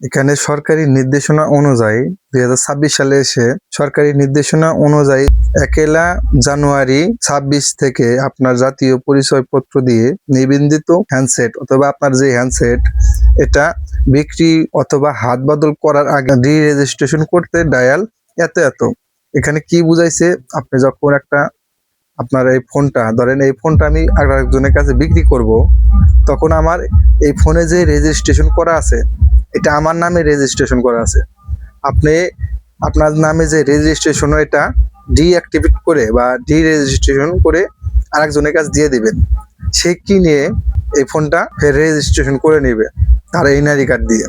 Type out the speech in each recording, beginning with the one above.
এখানে সরকারি নির্দেশনা অনুযায়ী দুই হাজার ছাব্বিশ সালে এসে সরকারি নির্দেশনা অনুযায়ী একেলা জানুয়ারি ছাব্বিশ থেকে আপনার জাতীয় পরিচয়পত্র দিয়ে নিবন্ধিত হ্যান্ডসেট অথবা আপনার যে হ্যান্ডসেট এটা বিক্রি অথবা হাত বদল করার আগে রি রেজিস্ট্রেশন করতে ডায়াল এত এত। এখানে কি বুঝাইছে? আপনি যখন একটা আপনার এই ফোনটা, ধরেন এই ফোনটা আমি আর একজনের কাছে বিক্রি করব, তখন আমার এই ফোনে যে রেজিস্ট্রেশন করা আছে এটা আমার নামে রেজিস্ট্রেশন করা আছে। আপনি আপনার নামে যে রেজিস্ট্রেশন এটা ডিঅ্যাক্টিভেট করে বা ডি রেজিস্ট্রেশন করে আরেকজনের কাছে দিয়ে দিবেন। সে কি নিয়ে এই ফোনটা ফের রেজিস্ট্রেশন করে নেবে তার এনআইডি কার্ড দিয়ে।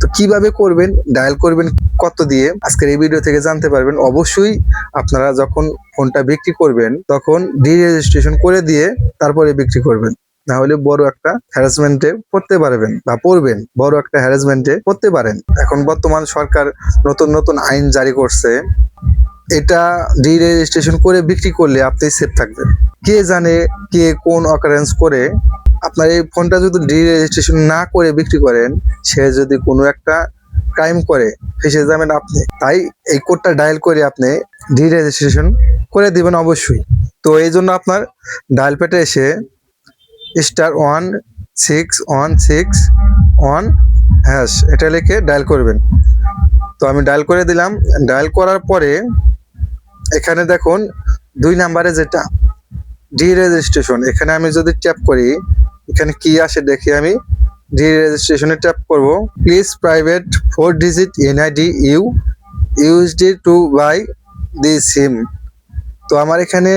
তো কীভাবে করবেন ডায়াল করবেন, কত দিয়ে, আজকের এই ভিডিও থেকে জানতে পারবেন। অবশ্যই আপনারা যখন ফোনটা বিক্রি করবেন, তখন ডি রেজিস্ট্রেশন করে দিয়ে তারপরে বিক্রি করবেন। না হলে বড় একটা হ্যারাসমেন্টে পড়তে পারবেন বা পড়বেন। বড় একটা হ্যারাসমেন্টে পড়তে পারেন। এখন বর্তমান সরকার নতুন নতুন আইন জারি করছে। এটা ডি রেজিস্ট্রেশন করে বিক্রি করলে আপনি সেফ থাকবেন। কে জানে কে কোন অকারেন্স করে। আপনার এই ফোনটা যদি ডি রেজিস্ট্রেশন না করে বিক্রি করেন, সে যদি কোনো একটা ক্রাইম করে, ফেসে যাবেন আপনি। তাই এই কোডটা ডায়াল করে আপনি ডি রেজিস্ট্রেশন করে দিবেন অবশ্যই। তো এই জন্য আপনার ডায়াল প্যাটে এসে star one six one six one hash এটা লিখে ডায়াল করবেন। তো আমি ডায়াল করে দিলাম। ডায়াল করার পরে এখানে দেখুন, দুই নাম্বারে যেটা ডি রেজিস্ট্রেশন এখানে আমি যদি ট্যাপ করি, এখানে কি আসে দেখি আমি ডি রেজিস্ট্রেশনে ট্যাপ করব। Please private four digit NID you USD to by the SIM তো আমার এখানে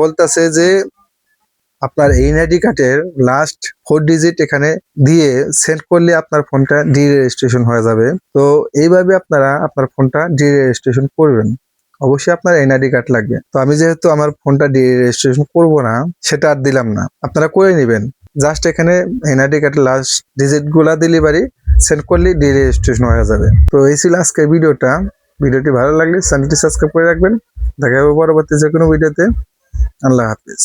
বলতেছে যে আপনার এনআইডি কার্ডের লাস্ট ফোর ডিজিট এখানে দিয়ে সেন্ড করলে আপনার ফোনটা ডি রেজিস্ট্রেশন হয়ে যাবে। তো এইভাবে আপনারা আপনার ফোনটা ডি রেজিস্ট্রেশন করবেন। অবশ্যই আপনার এনআইডি কার্ড লাগবে। তো আমি যেহেতু আমার ফোনটা ডি রেজিস্ট্রেশন করব না, সেটা আর দিলাম না। আপনারা করে নেবেন। জাস্ট এখানে এনআইডি কার্ডের লাস্ট ডিজিটগুলা ডেলিভারি সেন্ড করলে ডি রেজিস্ট্রেশন হয়ে যাবে। তো এই ছিল আজকের ভিডিওটা। ভিডিওটি ভালো লাগলে চ্যানেলটি সাবস্ক্রাইব করে রাখবেন। দেখা হবে পরবর্তী যে কোনো ভিডিওতে। আল্লাহ হাফিজ।